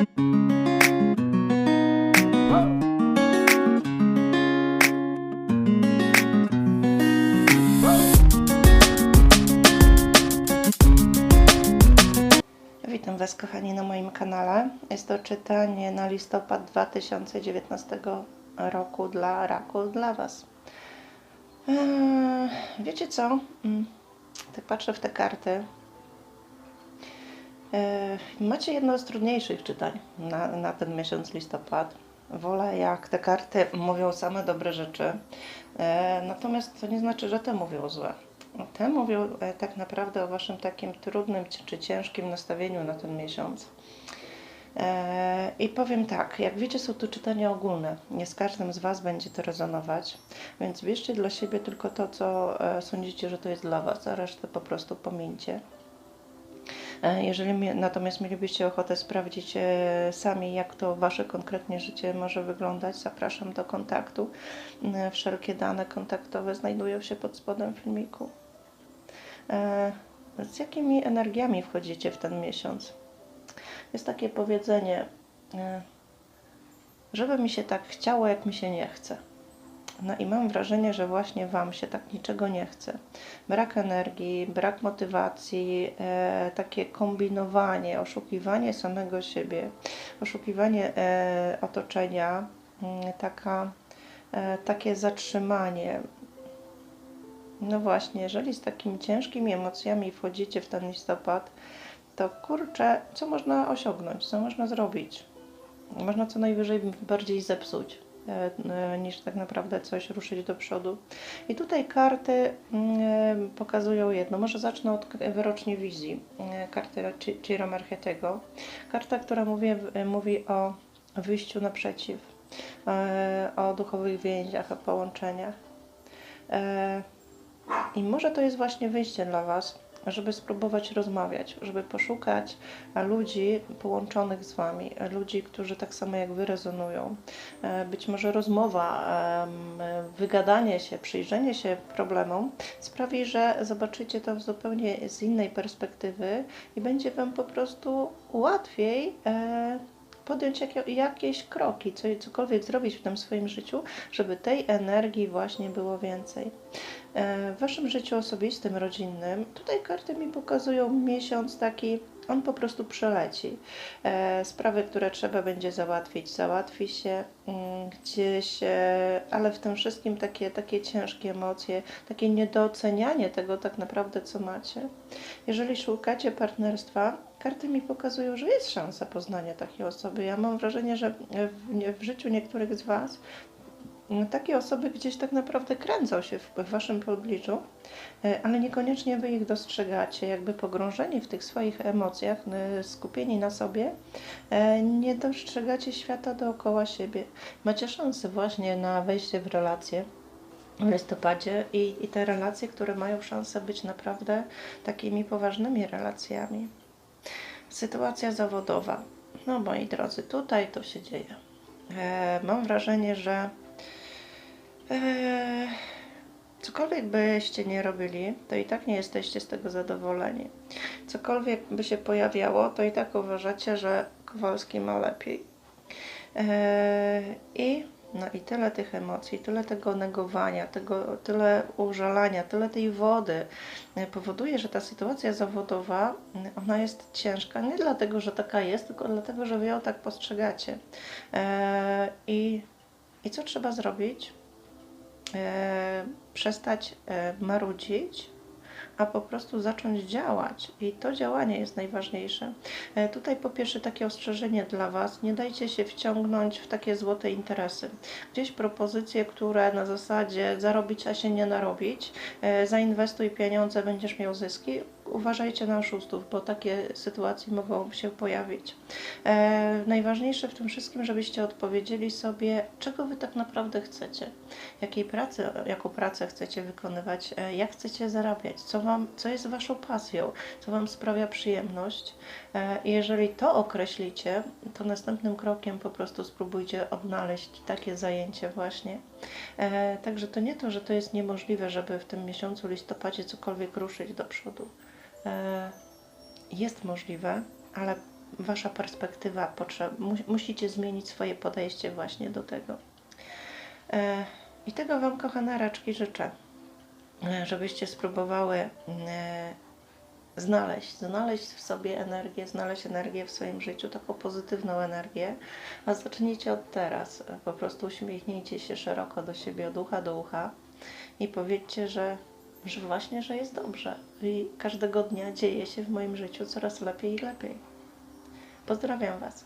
Witam Was, kochani, na moim kanale. Jest to czytanie na listopad 2019 roku dla raku, dla Was. Eee, wiecie co? Mm, Tak patrzę w te karty. Eee, macie jedno z trudniejszych czytań na, na ten miesiąc listopad. Wolę, jak te karty mówią same dobre rzeczy. Eee, natomiast to nie znaczy, że te mówią złe. Te mówią e, tak naprawdę o Waszym takim trudnym czy- ciężkim nastawieniu na ten miesiąc. E, I powiem tak, jak wiecie, są to czytania ogólne. Nie z każdym z Was będzie to rezonować, więc bierzcie dla siebie tylko to, co e, sądzicie, że to jest dla Was, a resztę po prostu pomińcie. E, Jeżeli mi- natomiast mielibyście ochotę sprawdzić e, sami, jak to Wasze konkretnie życie może wyglądać, zapraszam do kontaktu. E, Wszelkie dane kontaktowe znajdują się pod spodem filmiku. Z jakimi energiami wchodzicie w ten miesiąc? Jest takie powiedzenie, żeby mi się tak chciało, jak mi się nie chce. No i mam wrażenie, że właśnie Wam się tak niczego nie chce. Brak energii, brak motywacji, e, takie kombinowanie, oszukiwanie samego siebie, oszukiwanie e, otoczenia, mm, taka, e, takie zatrzymanie. No właśnie, jeżeli z takimi ciężkimi emocjami wchodzicie w ten listopad, to kurczę, co można osiągnąć, co można zrobić? Można co najwyżej bardziej zepsuć, e, e, niż tak naprawdę coś ruszyć do przodu. I tutaj karty mm, e, pokazują jedno. Może zacznę od wyroczni wizji. E, Karty Ci- Ciro Marchetego. Karta, która mówi, e, mówi o wyjściu naprzeciw, e, o duchowych więziach, o połączeniach. E, I może to jest właśnie wyjście dla Was, żeby spróbować rozmawiać, żeby poszukać e, ludzi połączonych z Wami, e, ludzi, którzy tak samo jak Wy rezonują. E, Być może rozmowa, wygadanie się, przyjrzenie się problemom sprawi, że zobaczycie to zupełnie z innej perspektywy i będzie Wam po prostu łatwiej podjąć jakie, jakieś kroki, co, cokolwiek zrobić w tym swoim życiu, żeby tej energii właśnie było więcej. E, W Waszym życiu osobistym, rodzinnym, tutaj karty mi pokazują miesiąc taki, on po prostu przeleci. E, Sprawy, które trzeba będzie załatwić, załatwi się mm, gdzieś, e, ale w tym wszystkim takie, takie ciężkie emocje, takie niedocenianie tego tak naprawdę, co macie. Jeżeli szukacie partnerstwa, karty mi pokazują, że jest szansa poznania takiej osoby. Ja mam wrażenie, że w, w życiu niektórych z Was mm, takie osoby gdzieś tak naprawdę kręcą się w, Waszym pobliżu, e, ale niekoniecznie Wy ich dostrzegacie, jakby pogrążeni w tych swoich emocjach, e, skupieni na sobie, e, nie dostrzegacie świata dookoła siebie. Macie szansę właśnie na wejście w relacje w listopadzie i, i te relacje, które mają szansę być naprawdę takimi poważnymi relacjami. Sytuacja zawodowa. No moi drodzy, tutaj to się dzieje. E, mam wrażenie, że e, cokolwiek byście nie robili, to i tak nie jesteście z tego zadowoleni. Cokolwiek by się pojawiało, to i tak uważacie, że Kowalski ma lepiej. E, I no i tyle tych emocji, tyle tego negowania, tego, tyle użalania, tyle tej wody e, powoduje, że ta sytuacja zawodowa, m, ona jest ciężka nie dlatego, że taka jest, tylko dlatego, że wy ją tak postrzegacie. E, I, i co trzeba zrobić? E, przestać e, marudzić, a po prostu zacząć działać. I to działanie jest najważniejsze. E, Tutaj po pierwsze takie ostrzeżenie dla Was, nie dajcie się wciągnąć w takie złote interesy. Gdzieś propozycje, które na zasadzie zarobić, a się nie narobić, e, zainwestuj pieniądze, będziesz miał zyski. Uważajcie na oszustów, bo takie sytuacje mogą się pojawić. E, najważniejsze w tym wszystkim, żebyście odpowiedzieli sobie, czego Wy tak naprawdę chcecie, jakiej pracy, jaką pracę chcecie wykonywać, e, jak chcecie zarabiać, co, wam, co jest Waszą pasją, co Wam sprawia przyjemność. E, jeżeli to określicie, to następnym krokiem po prostu spróbujcie odnaleźć takie zajęcie właśnie. E, Także to nie to, że to jest niemożliwe, żeby w tym miesiącu listopadzie cokolwiek ruszyć do przodu. E, Jest możliwe, ale wasza perspektywa potrzeb, mu, musicie zmienić swoje podejście właśnie do tego. E, I tego Wam, kochane raczki, życzę, e, żebyście spróbowały znaleźć, znaleźć w sobie energię, znaleźć energię w swoim życiu, taką pozytywną energię, a zacznijcie od teraz. Po prostu uśmiechnijcie się szeroko do siebie, od ucha do ucha i powiedzcie, że, że właśnie, że jest dobrze i każdego dnia dzieje się w moim życiu coraz lepiej i lepiej. Pozdrawiam Was.